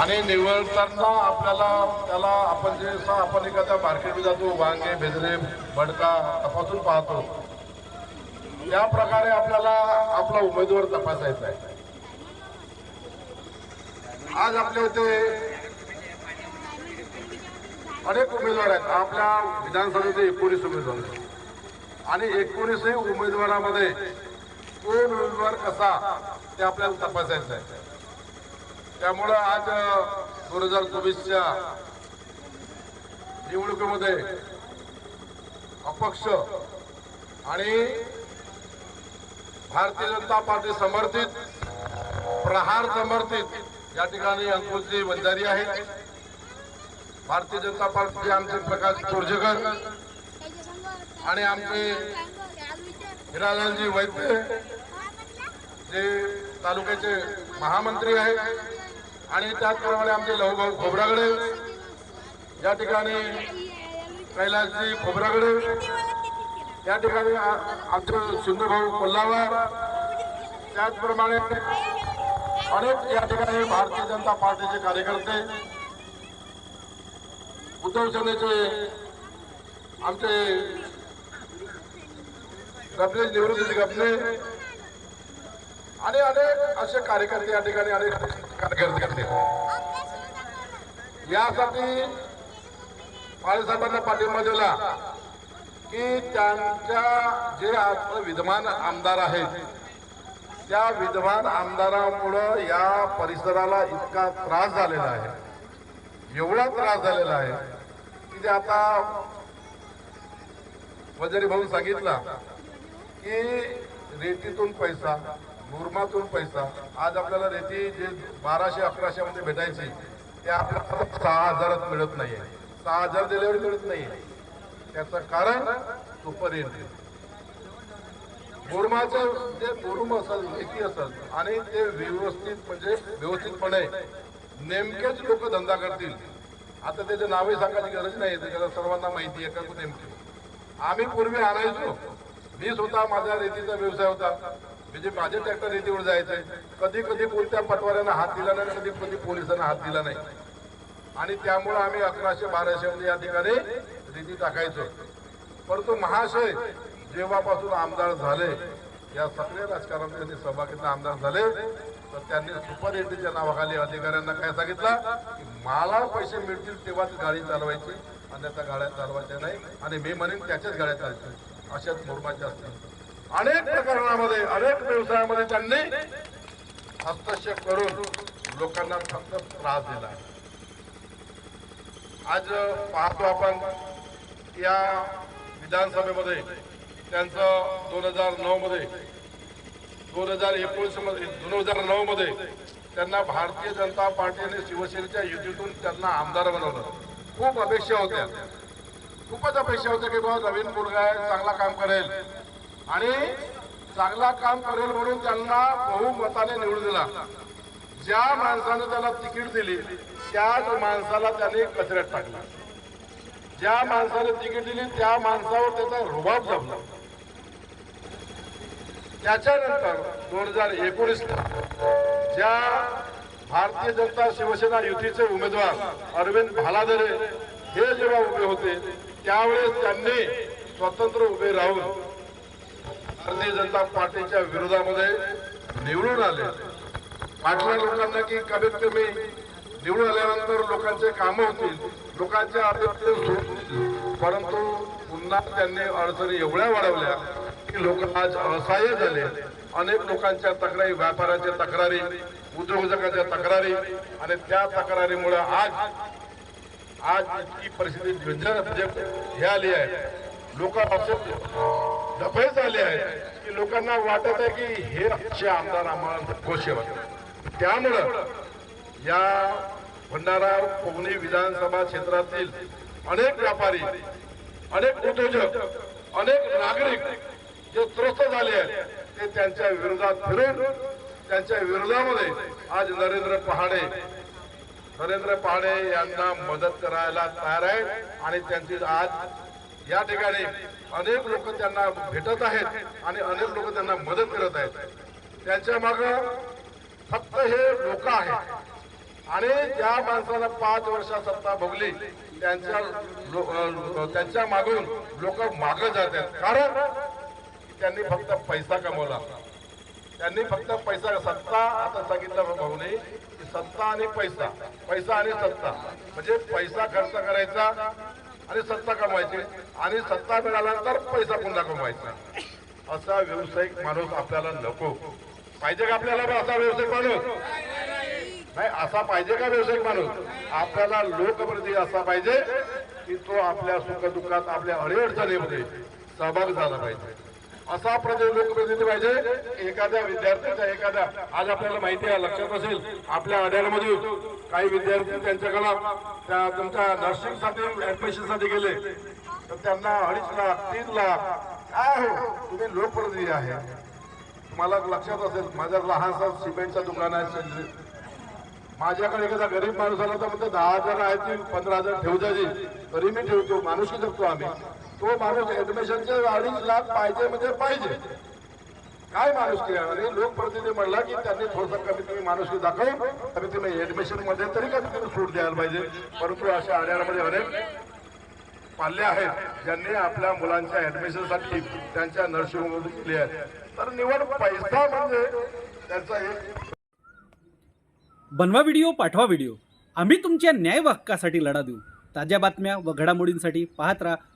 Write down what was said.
आणि निवडताना आपल्याला त्याला आपण जे आपण एखाद्या मार्केटमध्ये जातो वांगे भेदरे बडका तपासून पाहतो. त्या प्रकारे आपल्याला आपला उमेदवार तपासायचा आहे. आज आपल्या इथे अनेक उमेदवार आहेत. आपल्या विधानसभेचे एकोणीस उमेदवार आणि एकोणीसही उमेदवारामध्ये कोण उमेदवार कसा ते आपल्याला तपासायचं आहे. त्यामुळं आज दोन हजार चोवीसच्या निवडणुकीमध्ये अपक्ष आणि भारतीय जनता पार्टी समर्थित प्रहार समर्थित या ठिकाणी अंकुशजी वंजारी आहेत. भारतीय जनता पार्टीचे आमचे प्रकाश तोरजेकर आणि आमचे हिरालालजी वैद्य जे तालुक्याचे महामंत्री आहेत. आणि त्याचप्रमाणे आमचे लहूभाऊ खोबरागडे या ठिकाणी कैलासजी खोबरागडे या ठिकाणी आमचे सिंधुभाऊ कोल्हावर त्याचप्रमाणे अनेक या ठिकाणी भारतीय जनता पार्टीचे कार्यकर्ते उद्धव सेनेचे आमचे गपले निवृत्ती गपले आणि अनेक असे कार्यकर्ते या ठिकाणी अनेक कार्यकर्ते यासाठी बाळासाहेबांना पाठिंबा दिला की त्यांच्या जे आज विद्यमान आमदार आहेत त्या विद्यमान आमदारामुळं या परिसराला इतका त्रास झालेला आहे. एवढा त्रास झालेला आहे की ते आता वजरी भाऊ सांगितला की रेतीतून पैसा मुरमातून पैसा. आज आपल्याला रेती जे बाराशे अकराशे मध्ये भेटायची ते आपल्याला सहा हजारात मिळत नाहीये. सहा हजार दिल्यावर मिळत नाहीये. त्याचं कारण सुपर एंट्री मुरमाचं जे मुरुम असेल रेती असेल आणि ते व्यवस्थित म्हणजे व्यवस्थितपणे नेमकेच लोक धंदा करतील. आता त्याचे नावही सांगायची गरज नाही त्याच्याला सर्वांना माहिती आहे का नेमके आम्ही पूर्वी आणायचो. मी स्वतः माझा रेतीचा व्यवसाय होता. म्हणजे माझे ट्रॅक्टर रेतीवर जायचंय कधी कधी कोणत्या पटवाऱ्यांना हात दिला नाही कधी कधी पोलिसांना हात दिला नाही. आणि त्यामुळे आम्ही अकराशे बाराशे मध्ये या ठिकाणी रेती टाकायचो. परंतु महाशय जेव्हापासून आमदार झाले या सगळ्या राजकारणामध्ये सहभागीचे आमदार झाले तर त्यांनी सुपर एटीच्या नावाखाली अधिकाऱ्यांना काय सांगितलं? की मला पैसे मिळतील तेव्हाच गाडी चालवायची अन्यथा गाड्या चालवायच्या नाही. आणि मी म्हणेन त्याच्याच गाड्या चालतील. अशाच मुरमाच्या असतील. अनेक प्रकरणामध्ये अनेक व्यवसायामध्ये त्यांनी हस्तक्षेप करून लोकांना फक्त त्रास दिला. आज पाहतो आपण या विधानसभेमध्ये त्यांचं दोन हजार नऊ मध्ये दोन हजार एकोणीसमध्ये दोन हजार नऊ मध्ये त्यांना भारतीय जनता पार्टी आणि शिवसेनेच्या युतीतून त्यांना आमदार बनवलं. खूप अपेक्षा होत्या. खूपच अपेक्षा होत्या की बाबा नवीन मुलगा आहे चांगला काम करेल. आणि चांगला काम करेल म्हणून त्यांना बहुमताने निवडून दिला. ज्या माणसाने त्याला तिकीट दिली त्याच माणसाला त्याने कचऱ्यात टाकला. ज्या माणसाने तिकीट दिली त्या माणसावर त्याचा रुबाब जमला. त्याच्यानंतर दोन हजार एकोणीस ज्या भारतीय जनता शिवसेना युतीचे उमेदवार अरविंद भालादरे हे जेव्हा उभे होते त्यावेळेस त्यांनी स्वतंत्र उभे राहून भारतीय जनता पार्टीच्या विरोधामध्ये निवडून आले. वाटलं लोकांना की कमीत कमी निवडून आल्यानंतर लोकांचे कामं होतील लोकांच्या अडचणी परंतु पुन्हा त्यांनी अडचणी एवढ्या वाढवल्या की लोक आज असहाय्य झाले. अनेक लोकांच्या तक्रारी व्यापाराच्या तक्रारी उद्योजकाच्या तक्रारी आणि त्या तक्रारीमुळे आज आज इतकी परिस्थिती झंझट म्हणजे हे आली आहे. लोक असे दफे झाले आहेत की लोकांना वाटत आहे की हे असे आमदार आम्हाला नकोशे त्यामुळं या भंडारा कोकणी विधानसभा क्षेत्रातील अनेक व्यापारी अनेक उद्योजक अनेक नागरिक जे त्रस्त झाले आहेत ते त्यांच्या विरोधात फिरून त्यांच्या विरोधामध्ये आज नरेंद्र पहाडे नरेंद्र पहाडे यांना मदत करायला तयार आहे आणि त्यांची आज या ठिकाणी अनेक लोक त्यांना भेटत आहेत आणि अनेक लोक त्यांना मदत करत आहेत. त्यांच्या माग फक्त हे लोक आहेत. आणि ज्या माणसाला पाच वर्ष सत्ता भोगली त्यांच्या त्यांच्या मागून लोक माग जात आहेत कारण त्यांनी फक्त पैसा कमवला. त्यांनी फक्त पैसा सत्ता आता सांगितलं भाऊने की सत्ता आणि पैसा. पैसा आणि सत्ता. म्हणजे पैसा खर्च करायचा आणि सत्ता कमवायची. आणि सत्ता मिळाल्यानंतर पैसा पुन्हा कमवायचा. असा व्यावसायिक माणूस आपल्याला नको. पाहिजे का आपल्याला असा व्यावसायिक माणूस? नाही असा पाहिजे का व्यावसायिक माणूस? आपल्याला लोकप्रतिनिधी असा पाहिजे की तो आपल्या सुखदुःखात आपल्या अडीअडचणीमध्ये सहभाग झाला पाहिजे. असा प्रति लोकप्रतिनिधी पाहिजे. एखाद्या विद्यार्थ्याच्या एखाद्या आज आपल्याला माहिती आहे लक्षात असेल आपल्या अड्यामध्ये काही विद्यार्थी त्यांच्याकडं त्या तुमच्या नर्सिंगसाठी ऍडमिशनसाठी गेले. तर त्यांना अडीच लाख तीन लाख काय हो तुम्ही लोकप्रतिनिधी आहे. तुम्हाला लक्षात असेल माझ्या लहानसा सिमेंटचा दुकान आहे माझ्याकडे एखादा गरीब माणूस आला तर म्हणतो दहा हजार आहे ती पंधरा हजार ठेवू जायची तरी मी ठेवतो माणूस जगतो आम्ही. तो माणूस ऍडमिशनचे अडीच लाख पाहिजे म्हणजे पाहिजे. काय माणूस आणि लोकप्रतिनिधी म्हणला की त्यांनी थोडस कमीत कमी माणूस दाखवून कमीत कमी ऍडमिशनमध्ये तरी कमीत कमी सूट द्यायला पाहिजे. परंतु अशा आड्यामध्ये अनेक पाल्ले आहेत ज्यांनी आपल्या मुलांच्या ऍडमिशनसाठी त्यांच्या नर्सिंग केली आहे. तर निवड पैसा म्हणजे त्यांचा एक बनवा व्हिडिओ पाठवा व्हिडिओ आम्ही तुमच्या न्याय हक्कासाठी लढा देऊ. ताज्या बातम्या व घडामोडींसाठी पाहत राहा.